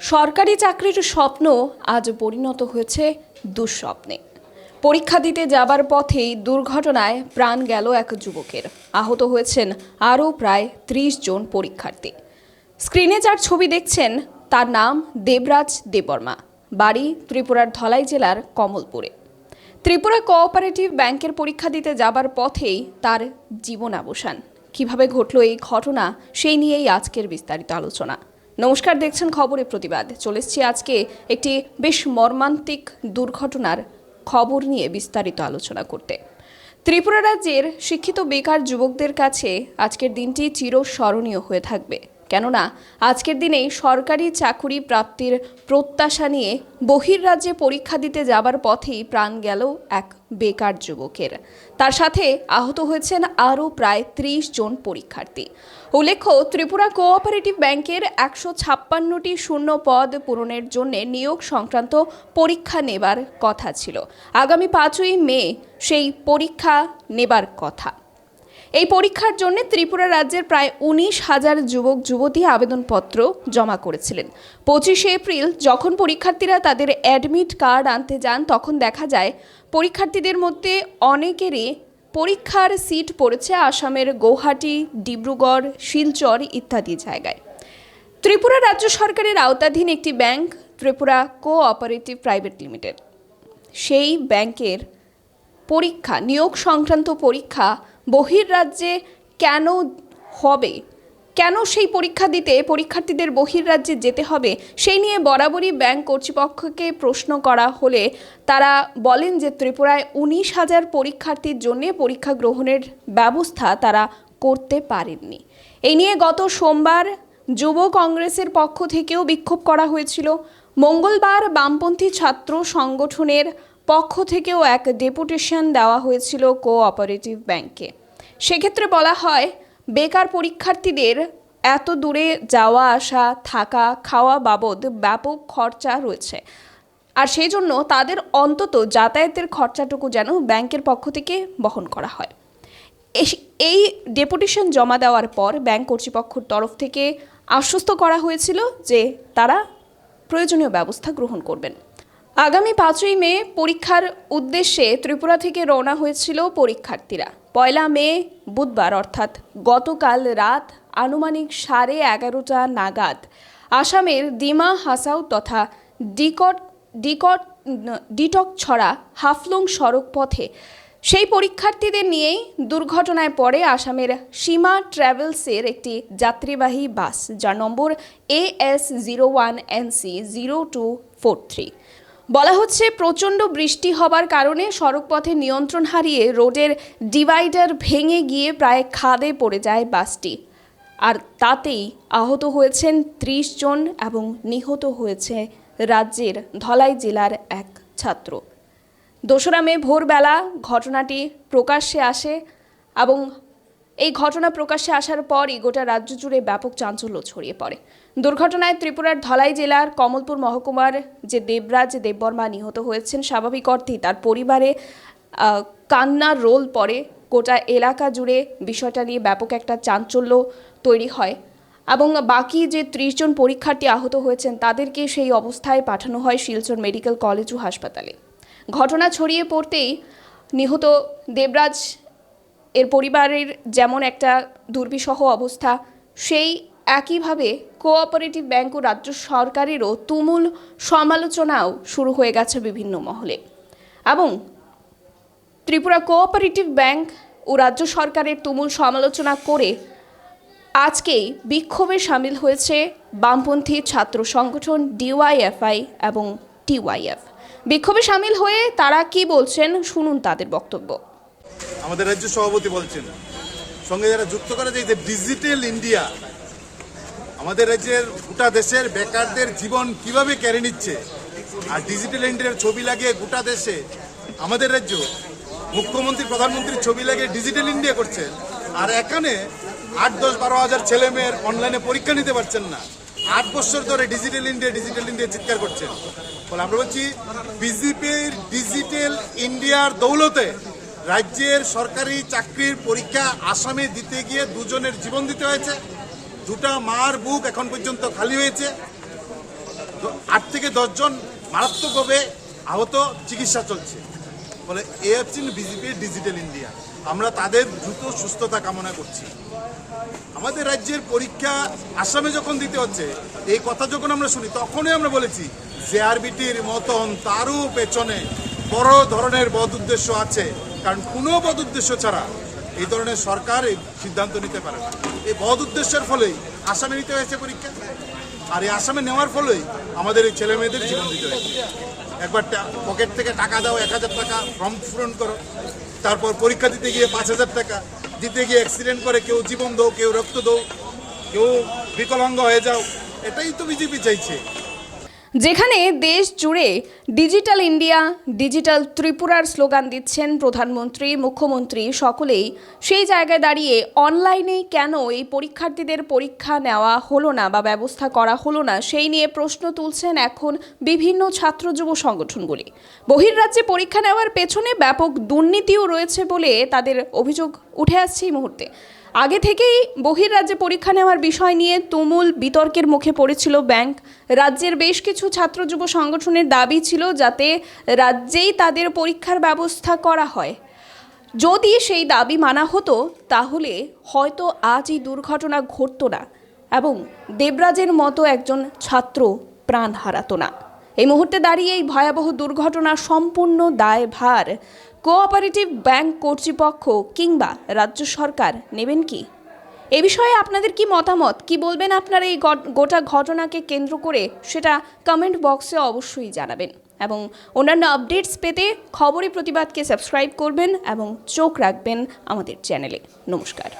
সরকারি চাকরির স্বপ্ন আজ পরিণত হয়েছে দুঃস্বপ্নে। পরীক্ষা দিতে যাবার পথেই দুর্ঘটনায় প্রাণ গেল এক যুবকের। আহত হয়েছেন আরও প্রায় ত্রিশ জন পরীক্ষার্থী। স্ক্রিনে যার ছবি দেখছেন, তার নাম দেবরাজ দেববর্মা। বাড়ি ত্রিপুরার ধলাই জেলার কমলপুরে। ত্রিপুরা কোঅপারেটিভ ব্যাংকের পরীক্ষা দিতে যাবার পথেই তার জীবন অবসান কীভাবে ঘটল এই ঘটনা, সেই নিয়েই আজকের বিস্তারিত আলোচনা। নমস্কার, দেখছেন খবরে প্রতিবাদ। চলেছি আজকে একটি বেশ মর্মান্তিক দুর্ঘটনার খবর নিয়ে বিস্তারিত আলোচনা করতে। ত্রিপুরা রাজ্যের শিক্ষিত বেকার যুবকদের কাছে আজকের দিনটি চিরস্মরণীয় হয়ে থাকবে। কেননা আজকের দিনেই সরকারি চাকুরি প্রাপ্তির প্রত্যাশা নিয়ে বহির্রাজ্যে পরীক্ষা দিতে যাবার পথেই প্রাণ গেল এক বেকার যুবকের। তার সাথে আহত হয়েছেন আরও প্রায় ত্রিশ জন পরীক্ষার্থী। উল্লেখ্য, ত্রিপুরা কোঅপারেটিভ ব্যাংকের একশো ছাপ্পান্নটি শূন্য পদ পূরণের জন্য নিয়োগ সংক্রান্ত পরীক্ষা নেবার কথা ছিল। আগামী পাঁচই মে সেই পরীক্ষা নেবার কথা। এই পরীক্ষার জন্য ত্রিপুরা রাজ্যের প্রায় উনিশ হাজার যুবক, যুবতী আবেদনপত্র জমা করেছিলেন। পঁচিশে এপ্রিল যখন পরীক্ষার্থীরা তাদের অ্যাডমিট কার্ড আনতে যান, তখন দেখা যায় পরীক্ষার্থীদের মধ্যে অনেকেরই পরীক্ষার সিট পড়েছে আসামের গৌহাটি, ডিব্রুগড়, শিলচর ইত্যাদি জায়গায়। ত্রিপুরা রাজ্য সরকারের আওতাধীন একটি bank, Tripura cooperative private limited. সেই ব্যাংকের পরীক্ষা, নিয়োগ সংক্রান্ত পরীক্ষা বহির্রাজ্যে কেন হবে? কেন সেই পরীক্ষা দিতে পরীক্ষার্থীদের বহির্রাজ্যে যেতে হবে? সেই নিয়ে বরাবরই ব্যাংক কর্তৃপক্ষকে প্রশ্ন করা হলে তারা বলেন যে ত্রিপুরায় উনিশ হাজার পরীক্ষার্থীর জন্য পরীক্ষা গ্রহণের ব্যবস্থা তারা করতে পারেননি। এই নিয়ে গত সোমবার যুব কংগ্রেসের পক্ষ থেকেও বিক্ষোভ করা হয়েছিল। মঙ্গলবার বামপন্থী ছাত্র সংগঠনের পক্ষ থেকেও এক ডেপুটেশন দেওয়া হয়েছিল কোঅপারেটিভ ব্যাংকে। সেক্ষেত্রে বলা হয়, বেকার পরীক্ষার্থীদের এত দূরে যাওয়া, আসা, থাকা, খাওয়া বাবদ ব্যাপক খরচা রয়েছে। আর সেই জন্য তাদের অন্তত যাতায়াতের খরচাটুকু যেন ব্যাংকের পক্ষ থেকে বহন করা হয়। এই ডেপুটেশন জমা দেওয়ার পর ব্যাংক কর্তৃপক্ষের তরফ থেকে আশ্বস্ত করা হয়েছিল যে তারা প্রয়োজনীয় ব্যবস্থা গ্রহণ করবেন। আগামী পাঁচই মে পরীক্ষার উদ্দেশ্যে ত্রিপুরা থেকে রওনা হয়েছিল পরীক্ষার্থীরা। পয়লা মে বুধবার, অর্থাৎ গতকাল রাত আনুমানিক সাড়ে এগারোটা নাগাদ আসামের দিমা হাসাও তথা ডিকট ডিকট, ডিটক ছড়া হাফলং সড়ক পথে। সেই পরীক্ষার্থীদের নিয়েই দুর্ঘটনায় পড়ে আসামের সীমা ট্রাভেলসের একটি যাত্রীবাহী বাস, যার নম্বর A S zero one NC zero two four three বলা হচ্ছে প্রচণ্ড বৃষ্টি হবার কারণে সড়কপথে নিয়ন্ত্রণ হারিয়ে রোডের ডিভাইডার ভেঙে গিয়ে প্রায় খাদে পড়ে যায় বাসটি। আর তাতেই আহত হয়েছেন ত্রিশ জন এবং নিহত হয়েছে রাজ্যের ধলাই জেলার এক ছাত্র। দোসরা মে ভোরবেলা ঘটনাটি প্রকাশ্যে আসে এবং এই ঘটনা প্রকাশ্যে আসার পরই গোটা রাজ্য জুড়ে ব্যাপক চাঞ্চল্য ছড়িয়ে পড়ে। দুর্ঘটনায় ত্রিপুরার ধলাই জেলার কমলপুর মহকুমার যে দেবরাজ দেববর্মা নিহত হয়েছেন, স্বাভাবিক অর্থেই তার পরিবারে কান্নার রোল পড়ে। গোটা এলাকা জুড়ে বিষয়টা নিয়ে ব্যাপক একটা চাঞ্চল্য তৈরি হয় এবং বাকি যে ত্রিশ জন পরীক্ষার্থী আহত হয়েছেন, তাদেরকে সেই অবস্থায় পাঠানো হয় শিলচর মেডিকেল কলেজ ও হাসপাতালে। ঘটনা ছড়িয়ে পড়তেই নিহত দেবরাজ এর পরিবারের যেমন একটা দুর্বিষহ অবস্থা, সেই একইভাবে কোঅপারেটিভ ব্যাংক ও রাজ্য সরকারেরও তুমুল সমালোচনাও শুরু হয়ে গেছে বিভিন্ন মহলে। এবং ত্রিপুরা কোঅপারেটিভ ব্যাংক ও রাজ্য সরকারের তুমুল সমালোচনা করে আজকেই বিক্ষোভে সামিল হয়েছে বামপন্থী ছাত্র সংগঠন ডিওয়াইএফআই এবং টিওয়াইএফ। বিক্ষোভে সামিল হয়ে তারা কি বলছেন শুনুন তাদের বক্তব্য। আমাদের রাজ্য সভাপতি বলছেন, সঙ্গে যারা যুক্ত করে যে ডিজিটাল ইন্ডিয়া আমাদের রাজ্যের গোটা দেশের বেকারদের জীবন কীভাবে কেড়ে নিচ্ছে, আর ডিজিটাল ইন্ডিয়ার ছবি লাগিয়ে গোটা দেশে, আমাদের রাজ্য মুখ্যমন্ত্রী, প্রধানমন্ত্রীর ছবি লাগিয়ে ডিজিটাল ইন্ডিয়া করছে, আর এখানে আট, দশ, বারো হাজার ছেলে মেয়ের অনলাইনে পরীক্ষা নিতে পারছেন না। আট বছর ধরে ডিজিটাল ইন্ডিয়া ডিজিটাল ইন্ডিয়া চিৎকার করছেন। বলে আমরা বলছি বিজেপির ডিজিটাল ইন্ডিয়ার দৌলতে রাজ্যের সরকারি চাকরির পরীক্ষা আসামে দিতে গিয়ে দুজনের জীবন দিতে হয়েছে। দুটা মার বুক এখন পর্যন্ত খালি হয়েছে। আট থেকে দশজন মারাত্মকভাবে আহত চিকিৎসা চলছে। ফলে এ হচ্ছে বিজেপির ডিজিটাল ইন্ডিয়া আমরা তাদের দ্রুত সুস্থতা কামনা করছি। আমাদের রাজ্যের পরীক্ষা আসামে যখন দিতে হচ্ছে, এই কথা যখন আমরা শুনি, তখনই আমরা বলেছি জেআরবিটির মতন তারও পেছনে বড় ধরনের বদ উদ্দেশ্য আছে। কারণ কোনো বদ উদ্দেশ্য ছাড়া এই ধরনের সরকার এই সিদ্ধান্ত নিতে পারে না। এই বদ উদ্দেশ্যের ফলেই আসামে নিতে হয়েছে পরীক্ষা। আর এই আসামে নেওয়ার ফলেই আমাদের এই ছেলে মেয়েদের জীবন দিতে হয়েছে। একবার পকেট থেকে টাকা দাও, এক হাজার টাকা, ফর্ম পূরণ করো। তারপর পরীক্ষা দিতে গিয়ে পাঁচ হাজার টাকা। দিতে গিয়ে অ্যাক্সিডেন্ট করে, কেউ জীবন দাও, কেউ রক্ত দাও, কেউ বিকলাঙ্গ হয়ে যাও। এটাই তো বিজেপি চাইছে। যেখানে দেশ জুড়ে ডিজিটাল ইন্ডিয়া, ডিজিটাল ত্রিপুরার স্লোগান দিচ্ছেন প্রধানমন্ত্রী, মুখ্যমন্ত্রী সকলেই। সেই জায়গায় দাঁড়িয়ে অনলাইনে কেন এই পরীক্ষার্থীদের পরীক্ষা নেওয়া হলো না বা ব্যবস্থা করা হলো না, সেই নিয়ে প্রশ্ন তুলছেন এখন বিভিন্ন ছাত্র যুব সংগঠনগুলি। বহির্রাজ্যে পরীক্ষা নেওয়ার পেছনে ব্যাপক দুর্নীতিও রয়েছে বলে তাদের অভিযোগ উঠে আসছে এই মুহূর্তে। আগে থেকেই বহির্রাজ্যে পরীক্ষা নেওয়ার বিষয় নিয়ে তুমুল বিতর্কের মুখে পড়েছিল ব্যাংক। রাজ্যের বেশ কিছু ছাত্র যুব সংগঠনের দাবি ছিল যাতে রাজ্যেই তাদের পরীক্ষার ব্যবস্থা করা হয়। যদি সেই দাবি মানা হতো, তাহলে হয়তো আজ এই দুর্ঘটনা ঘটতো না এবং দেবরাজের মতো একজন ছাত্র প্রাণ হারাতো না। এই মুহূর্তে দাঁড়িয়ে এই ভয়াবহ দুর্ঘটনা সম্পূর্ণ দায়ভার কোঅপারেটিভ ব্যাংক কর্তৃপক্ষ কিংবা রাজ্য সরকার নেবেন কি? এ বিষয়ে আপনাদের কি মতামত? কি বলবেন আপনারা এই গোটা ঘটনাকে কেন্দ্র করে? সেটা কমেন্ট বক্সে অবশ্যই জানাবেন। এবং অন্যান্য আপডেটস পেতে খবরের প্রতিবাদকে সাবস্ক্রাইব করবেন এবং চোখ রাখবেন আমাদের চ্যানেলে নমস্কার।